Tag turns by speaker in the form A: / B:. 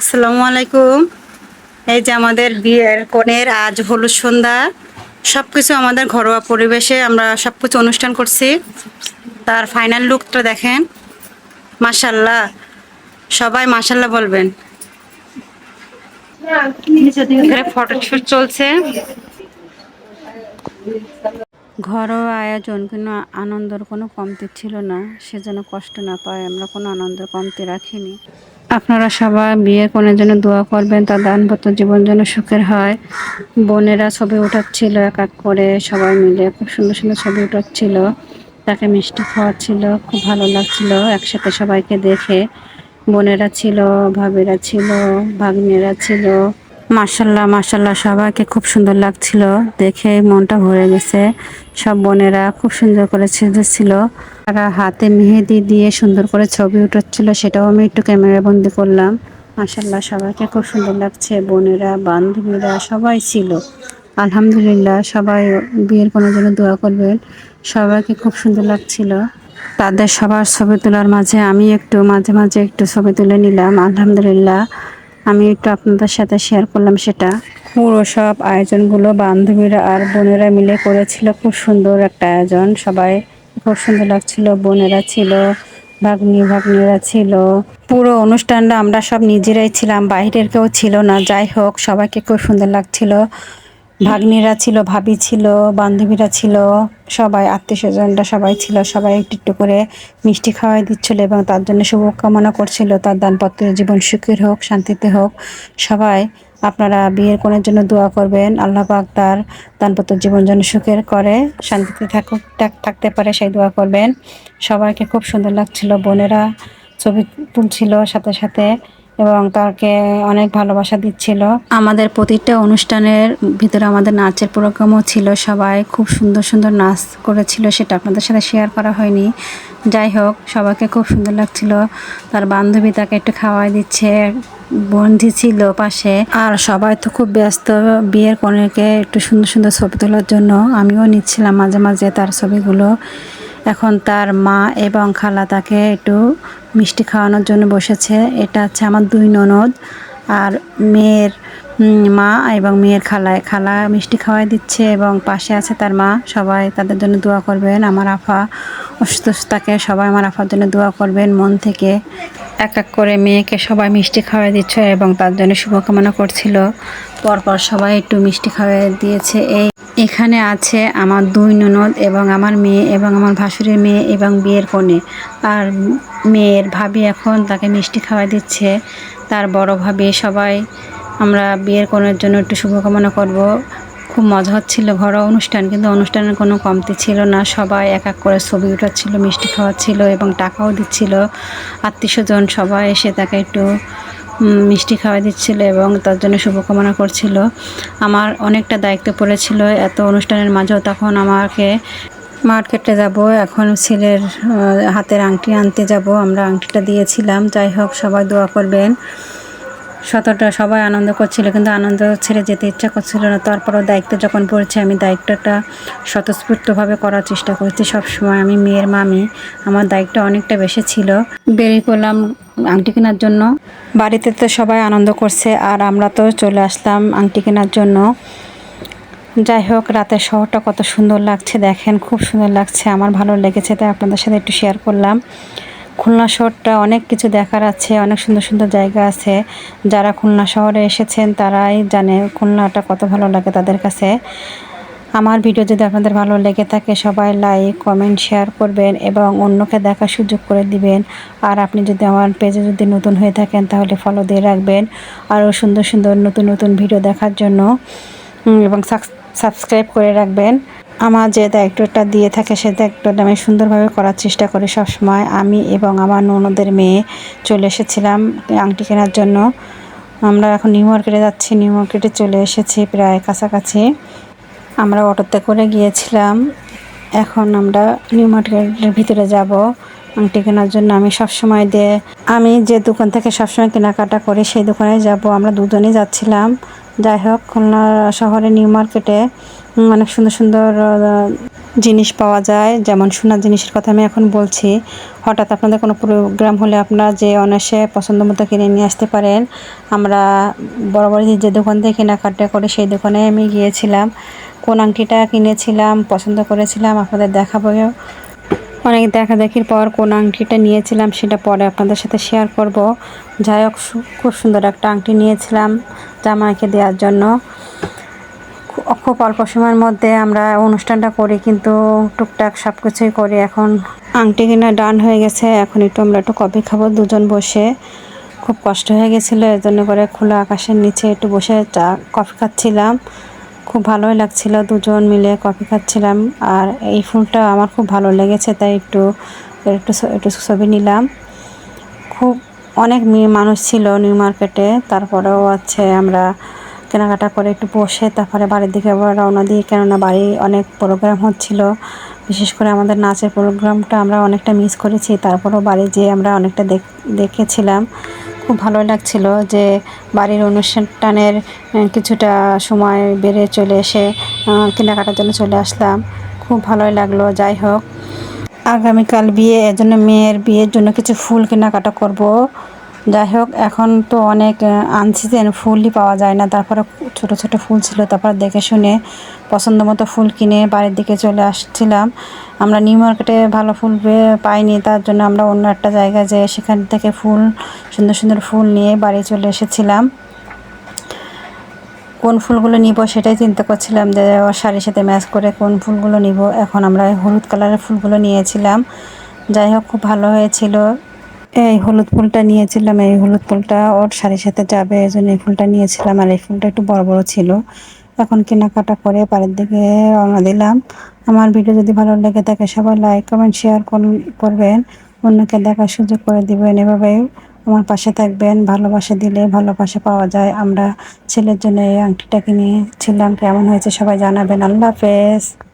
A: আসসালামু আলাইকুম এই যে আমাদের বিয়ের কনের আজ হলুদ সন্ধ্যা সব কিছু আমাদের ঘরোয়া পরিবেশে আমরা সব কিছু অনুষ্ঠান করছি তার ফাইনাল লুকটা দেখেন মাসাল্লাহ সবাই মাসাল্লাহ বলবেন এখানে ফটোশুট চলছে ঘরোয়া আয়োজন কোনো আনন্দর কোনো কমতি ছিল না সেজন্য কষ্ট না পায় আমরা কোনো আনন্দের কমতি রাখিনি আপনারা সবাই বিয়ে কনের জন্য দোয়া করবেন তার দানপত্র জীবন যেন সুখের হয় বোনেরা ছবি উঠাচ্ছিল এক এক করে সবাই মিলে খুব সুন্দর সুন্দর ছবি উঠাচ্ছিল তাকে মিষ্টি খাওয়াচ্ছিল খুব ভালো লাগছিল একসাথে সবাইকে দেখে বোনেরা ছিল ভাবিরা ছিল ভাগ্নেরা ছিল মার্শাল্লাহ মার্শাল্লাহ সবাইকে খুব সুন্দর লাগছিল দেখে মনটা ভরে গেছে সব বোনেরা খুব সুন্দর করে ছেঁচেছিল তারা হাতে মেহেদি দিয়ে সুন্দর করে ছবি উঠাচ্ছিল সেটাও আমি একটু ক্যামেরাবন্দি করলাম মার্শাল্লাহ সবাইকে খুব সুন্দর লাগছে বোনেরা বান্ধবীরা সবাই ছিল আলহামদুলিল্লাহ সবাই বিয়ের কোনো জন্য দোয়া করবেন সবাইকে খুব সুন্দর লাগছিল তাদের সবার ছবি তোলার মাঝে আমি একটু মাঝে মাঝে একটু ছবি তুলে নিলাম আলহামদুলিল্লাহ আমি একটু আপনাদের সাথে শেয়ার করলাম সেটা পুরো সব আয়োজনগুলো বান্ধবীরা আর বোনেরা মিলে করেছিল খুব সুন্দর একটা আয়োজন সবাই খুব সুন্দর লাগছিল বোনেরা ছিল ভাগ্নি ভাগ্নিরা ছিল পুরো অনুষ্ঠানটা আমরা সব নিজেরাই ছিলাম বাইরের কেউ ছিল না যাই হোক সবাইকে খুব সুন্দর লাগছিল ভাগ্নিরা ছিল ভাবি ছিল বান্ধবীরা ছিল সবাই আত্মীয় স্বজনরা সবাই ছিল সবাই একটু একটু করে মিষ্টি খাওয়াই দিচ্ছিল এবং তার জন্য শুভকামনা করছিল তার দানপত্র জীবন সুখের হোক শান্তিতে হোক সবাই আপনারা বিয়ের কোণের জন্য দোয়া করবেন আল্লাহ পাক তার দানপত্র জীবন যেন সুখের করে শান্তিতে থাকুক থাকতে পারে সেই দোয়া করবেন সবাইকে খুব সুন্দর লাগছিল বোনেরা ছবি তুলছিল সাথে সাথে এবং তাকে অনেক ভালোবাসা দিচ্ছিল আমাদের প্রতিটা অনুষ্ঠানের ভিতরে আমাদের নাচের প্রোগ্রামও ছিল সবাই খুব সুন্দর সুন্দর নাচ করেছিল সেটা আপনাদের সাথে শেয়ার করা হয়নি যাই হোক সবাইকে খুব সুন্দর লাগছিল তার বান্ধবী তাকে একটু খাওয়াই দিচ্ছে বন্ধি ছিল পাশে আর সবাই তো খুব ব্যস্ত বিয়ের কনেকে একটু সুন্দর সুন্দর ছবি তোলার জন্য আমিও নিচ্ছিলাম মাঝে মাঝে তার ছবিগুলো এখন তার মা এবং খালা তাকে একটু মিষ্টি খাওয়ানোর জন্য বসেছে এটা হচ্ছে আমার দুই ননদ আর মেয়ের মা এবং মেয়ের খালায় খালা মিষ্টি খাওয়াই দিচ্ছে এবং পাশে আছে তার মা সবাই তাদের জন্য দোয়া করবেন আমার আফা অসুস্থতাকে সবাই আমার আফার জন্য দোয়া করবেন মন থেকে এক এক করে মেয়েকে সবাই মিষ্টি খাওয়াই দিচ্ছে এবং তার জন্য শুভকামনা করছিল পরপর সবাই একটু মিষ্টি খাওয়াই দিয়েছে এই এখানে আছে আমার দুই ননদ এবং আমার মেয়ে এবং আমার ভাসুরের মেয়ে এবং বিয়ের কনে আর মেয়ের ভাবি এখন তাকে মিষ্টি খাওয়াই দিচ্ছে তার বড় ভাবি সবাই আমরা বিয়ের কনের জন্য একটু শুভকামনা করব খুব মজা হচ্ছিল ঘরোয়া অনুষ্ঠান কিন্তু অনুষ্ঠানের কোনো কমতি ছিল না সবাই এক এক করে ছবি উঠাচ্ছিল মিষ্টি খাওয়াচ্ছিল এবং টাকাও দিচ্ছিল আত্মীয় স্বজন সবাই এসে তাকে একটু মিষ্টি খাওয়াই দিচ্ছিল এবং তার জন্য শুভকামনা করছিল আমার অনেকটা দায়িত্ব পড়েছিল এত অনুষ্ঠানের মাঝেও তখন আমাকে মার্কেটে যাব এখন ছেলের হাতের আংটি আনতে যাব আমরা আংটিটা দিয়েছিলাম যাই হোক সবাই দোয়া করবেন সতটা সবাই আনন্দ করছিল কিন্তু আনন্দ ছেড়ে যেতে ইচ্ছা করছিল না তারপরও দায়িত্ব যখন পড়েছে আমি দায়িত্বটা স্বতঃস্ফূর্তভাবে করার চেষ্টা করছি সবসময় আমি মেয়ের মামি আমার দায়িত্ব অনেকটা বেশি ছিল বেরিয়ে পড়লাম আংটি কেনার জন্য বাড়িতে তো সবাই আনন্দ করছে আর আমরা তো চলে আসলাম আংটি কেনার জন্য যাই হোক রাতের শহরটা কত সুন্দর লাগছে দেখেন খুব সুন্দর লাগছে আমার ভালো লেগেছে তাই আপনাদের সাথে একটু শেয়ার করলাম খুলনা শহরটা অনেক কিছু দেখার আছে অনেক সুন্দর সুন্দর জায়গা আছে যারা খুলনা শহরে এসেছেন তারাই জানে খুলনাটা কত ভালো লাগে তাদের কাছে আমার ভিডিও যদি আপনাদের ভালো লেগে থাকে সবাই লাইক কমেন্ট শেয়ার করবেন এবং অন্যকে দেখার সুযোগ করে দিবেন আর আপনি যদি আমার পেজে যদি নতুন হয়ে থাকেন তাহলে ফলো দিয়ে রাখবেন আরও সুন্দর সুন্দর নতুন নতুন ভিডিও দেখার জন্য এবং সাবস্ক্রাইব করে রাখবেন আমার যে দায়িত্বটা দিয়ে থাকে সে দায়িত্বটা আমি সুন্দরভাবে করার চেষ্টা করি সবসময় আমি এবং আমার ননদের মেয়ে চলে এসেছিলাম আংটি কেনার জন্য আমরা এখন নিউ মার্কেটে যাচ্ছি নিউ মার্কেটে চলে এসেছি প্রায় কাছাকাছি আমরা অটোতে করে গিয়েছিলাম এখন আমরা নিউ মার্কেটের ভিতরে যাব আংটি কেনার জন্য আমি সবসময় দিয়ে আমি যে দোকান থেকে সবসময় কেনাকাটা করি সেই দোকানে যাব আমরা দুজনেই যাচ্ছিলাম যাই হোক খুলনা শহরে নিউ মার্কেটে অনেক সুন্দর সুন্দর জিনিস পাওয়া যায় যেমন সোনার জিনিসের কথা আমি এখন বলছি হঠাৎ আপনাদের কোনো প্রোগ্রাম হলে আপনারা যে অনায়াসে পছন্দ মতো কিনে নিয়ে আসতে পারেন আমরা বড় বড় যে দোকান থেকে কেনাকাটা করে সেই দোকানে আমি গিয়েছিলাম কোন আংটিটা কিনেছিলাম পছন্দ করেছিলাম আপনাদের দেখাবো অনেক দেখা দেখির পর কোন আংটিটা নিয়েছিলাম সেটা পরে আপনাদের সাথে শেয়ার করব যাই হোক খুব সুন্দর একটা আংটি নিয়েছিলাম জামাইকে দেওয়ার জন্য খুব অল্প সময়ের মধ্যে আমরা অনুষ্ঠানটা করি কিন্তু টুকটাক সব কিছুই করি এখন আংটি কিনা ডান হয়ে গেছে এখন একটু আমরা একটু কফি খাবো দুজন বসে খুব কষ্ট হয়ে গেছিলো এর জন্য করে খোলা আকাশের নিচে একটু বসে চা কফি খাচ্ছিলাম খুব ভালোই লাগছিল দুজন মিলে কফি খাচ্ছিলাম আর এই ফুলটা আমার খুব ভালো লেগেছে তাই একটু একটু একটু ছবি নিলাম খুব অনেক মানুষ ছিল নিউ মার্কেটে তারপরেও আছে আমরা কেনাকাটা করে একটু বসে তারপরে বাড়ির দিকে আবার রওনা দিই কেননা বাড়ি অনেক প্রোগ্রাম হচ্ছিল বিশেষ করে আমাদের নাচের প্রোগ্রামটা আমরা অনেকটা মিস করেছি তারপরেও বাড়ি যেয়ে আমরা অনেকটা দেখেছিলাম খুব ভালো লাগছিল যে বাড়ির অনুষ্ঠানের কিছুটা সময় বেড়ে চলে এসে কেনাকাটার জন্য চলে আসলাম খুব ভালোই লাগলো যাই হোক আগামীকাল বিয়ে এজন্য মেয়ের বিয়ের জন্য কিছু ফুল কেনাকাটা করব যাই হোক এখন তো অনেক আনসিজেন ফুলই পাওয়া যায় না তারপরে ছোট ছোট ফুল ছিল তারপর দেখে শুনে পছন্দ মতো ফুল কিনে বাড়ির দিকে চলে আসছিলাম আমরা নিউ মার্কেটে ভালো ফুল পাইনি তার জন্য আমরা অন্য একটা জায়গায় যেয়ে সেখান থেকে ফুল সুন্দর সুন্দর ফুল নিয়ে বাড়ি চলে এসেছিলাম কোন ফুলগুলো নিব সেটাই চিন্তা করছিলাম যে শাড়ির সাথে ম্যাচ করে কোন ফুলগুলো নিব এখন আমরা হলুদ কালারের ফুলগুলো নিয়েছিলাম যাই হোক খুব ভালো হয়েছিল এই হলুদ ফুলটা নিয়েছিলাম এই হলুদ ফুলটা ওর শাড়ির সাথে যাবে এই জন্য এই ফুলটা নিয়েছিলাম আর এই ফুলটা একটু বড় বড় ছিল এখন কেনাকাটা করে পাড়ের দিকে রওনা দিলাম আমার ভিডিও যদি ভালো লেগে থাকে সবাই লাইক কমেন্ট শেয়ার করবেন অন্যকে দেখার সুযোগ করে দিবেন এভাবে আমার পাশে থাকবেন ভালোবাসা দিলে ভালোবাসা পাওয়া যায় আমরা ছেলের জন্য এই আংটিটা নিয়েছিলাম কেমন হয়েছে সবাই জানাবেন আল্লাহ হাফেজ